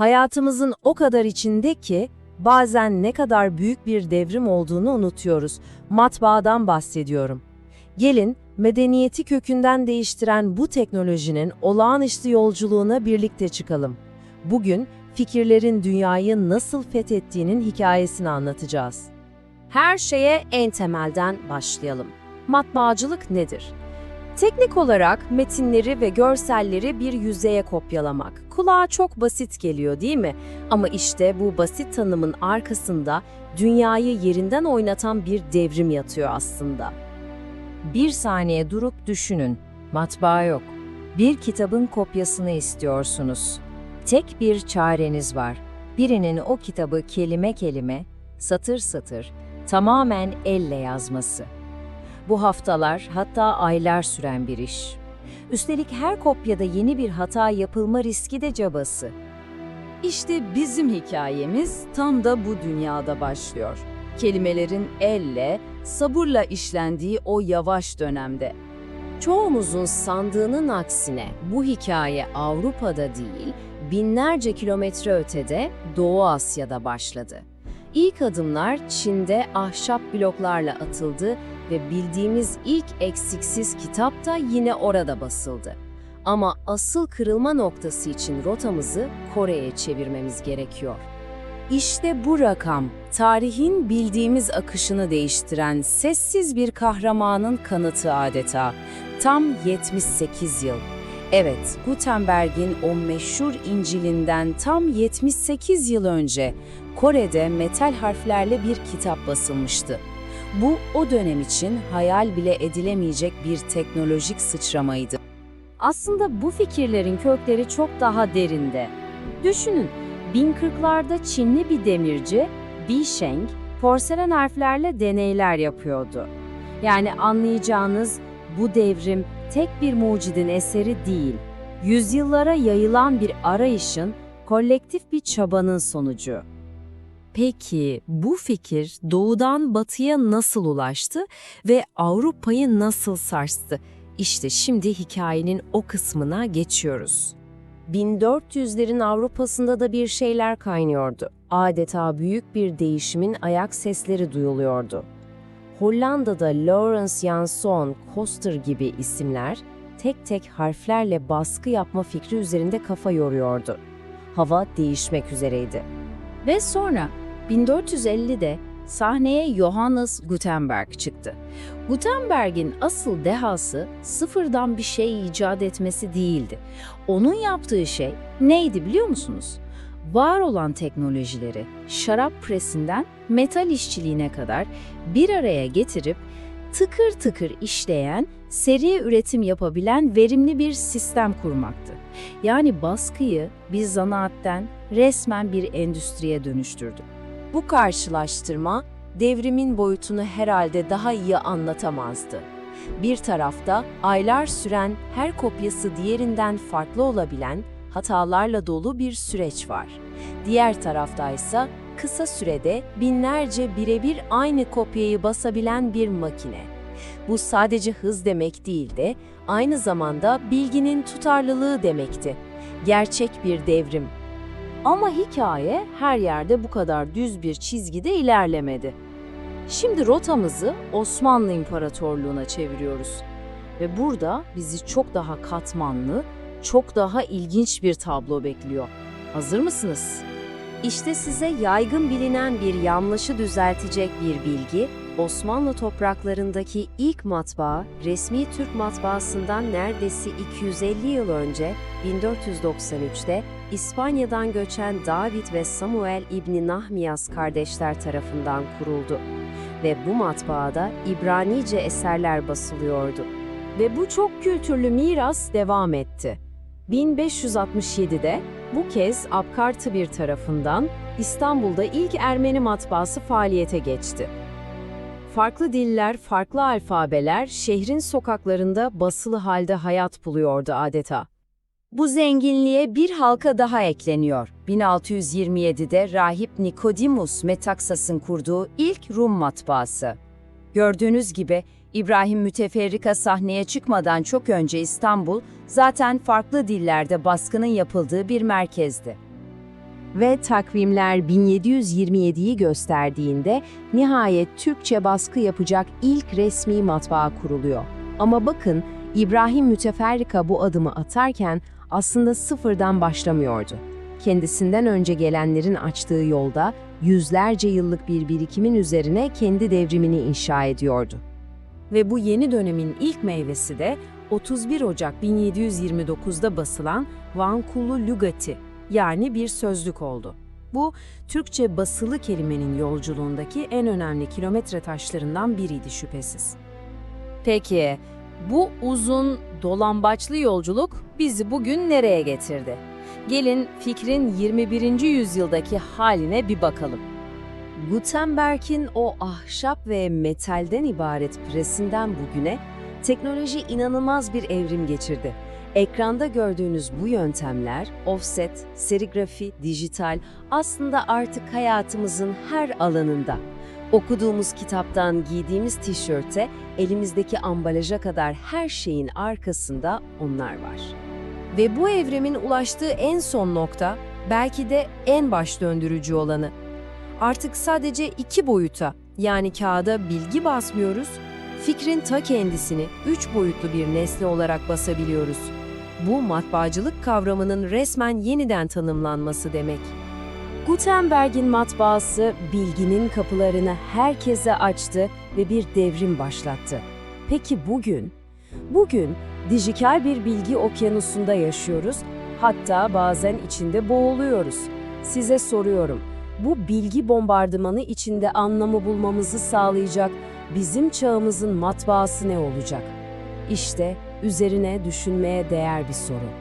Hayatımızın o kadar içinde ki bazen ne kadar büyük bir devrim olduğunu unutuyoruz. Matbaadan bahsediyorum. Gelin medeniyeti kökünden değiştiren bu teknolojinin olağanüstü yolculuğuna birlikte çıkalım. Bugün fikirlerin dünyayı nasıl fethettiğinin hikayesini anlatacağız. Her şeye en temelden başlayalım. Matbaacılık nedir? Teknik olarak metinleri ve görselleri bir yüzeye kopyalamak. Kulağa çok basit geliyor değil mi? Ama işte bu basit tanımın arkasında dünyayı yerinden oynatan bir devrim yatıyor aslında. Bir saniye durup düşünün. Matbaa yok. Bir kitabın kopyasını istiyorsunuz. Tek bir çareniz var. Birinin o kitabı kelime kelime, satır satır, tamamen elle yazması. Bu haftalar hatta aylar süren bir iş. Üstelik her kopyada yeni bir hata yapılma riski de cabası. İşte bizim hikayemiz tam da bu dünyada başlıyor. Kelimelerin elle, sabırla işlendiği o yavaş dönemde. Çoğumuzun sandığının aksine bu hikaye Avrupa'da değil, binlerce kilometre ötede Doğu Asya'da başladı. İlk adımlar Çin'de ahşap bloklarla atıldı ve bildiğimiz ilk eksiksiz kitap da yine orada basıldı. Ama asıl kırılma noktası için rotamızı Kore'ye çevirmemiz gerekiyor. İşte bu rakam, tarihin bildiğimiz akışını değiştiren sessiz bir kahramanın kanıtı adeta. Tam 78 yıl. Evet, Gutenberg'in o meşhur İncil'inden tam 78 yıl önce Kore'de metal harflerle bir kitap basılmıştı. Bu o dönem için hayal bile edilemeyecek bir teknolojik sıçramaydı. Aslında bu fikirlerin kökleri çok daha derinde. Düşünün, 1040'larda Çinli bir demirci, Bi Sheng, porselen harflerle deneyler yapıyordu. Yani anlayacağınız bu devrim tek bir mucidin eseri değil, yüzyıllara yayılan bir arayışın, kolektif bir çabanın sonucu. Peki bu fikir doğudan batıya nasıl ulaştı ve Avrupa'yı nasıl sarstı? İşte şimdi hikayenin o kısmına geçiyoruz. 1400'lerin Avrupa'sında da bir şeyler kaynıyordu. Adeta büyük bir değişimin ayak sesleri duyuluyordu. Hollanda'da Lawrence Jansson, Koster gibi isimler tek tek harflerle baskı yapma fikri üzerinde kafa yoruyordu. Hava değişmek üzereydi. Ve sonra 1450'de sahneye Johannes Gutenberg çıktı. Gutenberg'in asıl dehası sıfırdan bir şey icat etmesi değildi. Onun yaptığı şey neydi biliyor musunuz? Var olan teknolojileri şarap presinden metal işçiliğine kadar bir araya getirip tıkır tıkır işleyen, seri üretim yapabilen verimli bir sistem kurmaktı. Yani baskıyı bir zanaatten resmen bir endüstriye dönüştürdü. Bu karşılaştırma devrimin boyutunu herhalde daha iyi anlatamazdı. Bir tarafta aylar süren her kopyası diğerinden farklı olabilen hatalarla dolu bir süreç var. Diğer taraftaysa kısa sürede binlerce birebir aynı kopyayı basabilen bir makine. Bu sadece hız demek değil de aynı zamanda bilginin tutarlılığı demekti. Gerçek bir devrim. Ama hikaye her yerde bu kadar düz bir çizgide ilerlemedi. Şimdi rotamızı Osmanlı İmparatorluğu'na çeviriyoruz. Ve burada bizi çok daha katmanlı, çok daha ilginç bir tablo bekliyor. Hazır mısınız? İşte size yaygın bilinen bir yanlışı düzeltecek bir bilgi, Osmanlı topraklarındaki ilk matbaa, resmi Türk matbaasından neredeyse 250 yıl önce 1493'te İspanya'dan göçen David ve Samuel İbni Nahmiyas kardeşler tarafından kuruldu. Ve bu matbaada İbranice eserler basılıyordu. Ve bu çok kültürlü miras devam etti. 1567'de bu kez Abkartı bir tarafından İstanbul'da ilk Ermeni matbaası faaliyete geçti. Farklı diller, farklı alfabeler şehrin sokaklarında basılı halde hayat buluyordu adeta. Bu zenginliğe bir halka daha ekleniyor. 1627'de rahip Nikodimus Metaksas'ın kurduğu ilk Rum matbaası. Gördüğünüz gibi İbrahim Müteferrika sahneye çıkmadan çok önce İstanbul zaten farklı dillerde baskının yapıldığı bir merkezdi. Ve takvimler 1727'yi gösterdiğinde nihayet Türkçe baskı yapacak ilk resmi matbaa kuruluyor. Ama bakın İbrahim Müteferrika bu adımı atarken aslında sıfırdan başlamıyordu. Kendisinden önce gelenlerin açtığı yolda yüzlerce yıllık bir birikimin üzerine kendi devrimini inşa ediyordu. Ve bu yeni dönemin ilk meyvesi de 31 Ocak 1729'da basılan Vankulu Lügati yani bir sözlük oldu. Bu Türkçe basılı kelimenin yolculuğundaki en önemli kilometre taşlarından biriydi şüphesiz. Peki, bu uzun, dolambaçlı yolculuk bizi bugün nereye getirdi? Gelin fikrin 21. yüzyıldaki haline bir bakalım. Gutenberg'in o ahşap ve metalden ibaret presinden bugüne teknoloji inanılmaz bir evrim geçirdi. Ekranda gördüğünüz bu yöntemler, offset, serigrafi, dijital aslında artık hayatımızın her alanında. Okuduğumuz kitaptan giydiğimiz tişörte, elimizdeki ambalaja kadar her şeyin arkasında onlar var. Ve bu evrimin ulaştığı en son nokta, belki de en baş döndürücü olanı. Artık sadece iki boyuta, yani kağıda bilgi basmıyoruz, fikrin ta kendisini üç boyutlu bir nesne olarak basabiliyoruz. Bu matbaacılık kavramının resmen yeniden tanımlanması demek. Gutenberg'in matbaası bilginin kapılarını herkese açtı ve bir devrim başlattı. Peki bugün? Bugün dijital bir bilgi okyanusunda yaşıyoruz, hatta bazen içinde boğuluyoruz. Size soruyorum, bu bilgi bombardımanı içinde anlamı bulmamızı sağlayacak bizim çağımızın matbaası ne olacak? İşte üzerine düşünmeye değer bir soru.